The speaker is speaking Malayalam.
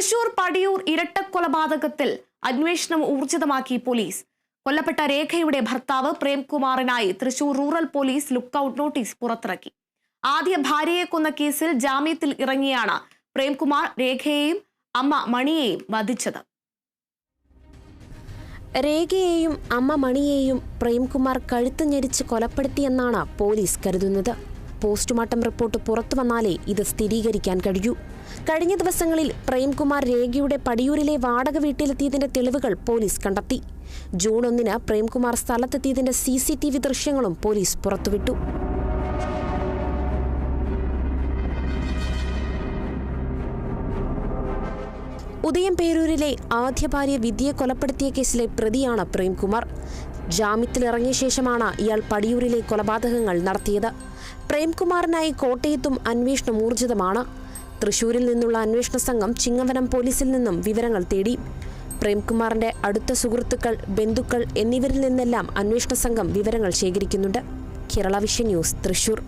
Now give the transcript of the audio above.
തൃശൂർ പടിയൂർ ഇരട്ടക്കൊലപാതകത്തിൽ അന്വേഷണം ഊർജിതമാക്കി പോലീസ്. കൊല്ലപ്പെട്ട രേഖയുടെ ഭർത്താവ് പ്രേംകുമാറിനായി Thrissur rural police lookout notice പുറത്തിറക്കി. ആദ്യ ഭാര്യയെ കൊന്ന കേസിൽ ജാമ്യത്തിൽ ഇറങ്ങിയാണ് പ്രേംകുമാർ രേഖയെയും അമ്മ മണിയെയും വധിച്ചത്. രേഖയെയും അമ്മ മണിയെയും പ്രേംകുമാർ കഴുത്ത് ഞെരിച്ച് കൊലപ്പെടുത്തിയെന്നാണ് പോലീസ് കരുതുന്നത്. പോസ്റ്റ്മോർട്ടം റിപ്പോർട്ട് പുറത്തു വന്നാലേ ഇത് സ്ഥിരീകരിക്കാൻ കഴിയൂ. കഴിഞ്ഞ ദിവസങ്ങളിൽ പ്രേംകുമാർ രേഖയുടെ പടിയൂരിലെ വാടക വീട്ടിലെത്തിയതിന്റെ തെളിവുകൾ പോലീസ് കണ്ടെത്തി. ജൂൺ ഒന്നിന് പ്രേംകുമാർ സ്ഥലത്തെത്തിയതിന്റെ സി സി ടി വി ദൃശ്യങ്ങളും പോലീസ് പുറത്തുവിട്ടു. ഉദയം പേരൂരിലെ ആദ്യ ഭാര്യ വിദ്യയെ കൊലപ്പെടുത്തിയ കേസിലെ പ്രതിയാണ് പ്രേംകുമാർ. ജാമ്യത്തിലിറങ്ങിയ ശേഷമാണ് ഇയാൾ പടിയൂരിലെ കൊലപാതകങ്ങൾ നടത്തിയത്. പ്രേംകുമാറിനായി കോട്ടയത്തും അന്വേഷണം ഊർജിതമാണ്. തൃശൂരിൽ നിന്നുള്ള അന്വേഷണ സംഘം ചിങ്ങവനം പോലീസിൽ നിന്നും വിവരങ്ങൾ തേടി. പ്രേംകുമാറിന്റെ അടുത്ത സുഹൃത്തുക്കൾ ബന്ധുക്കൾ എന്നിവരിൽ നിന്നെല്ലാം അന്വേഷണ സംഘം വിവരങ്ങൾ ശേഖരിക്കുന്നുണ്ട്. Kerala vision news Thrissur.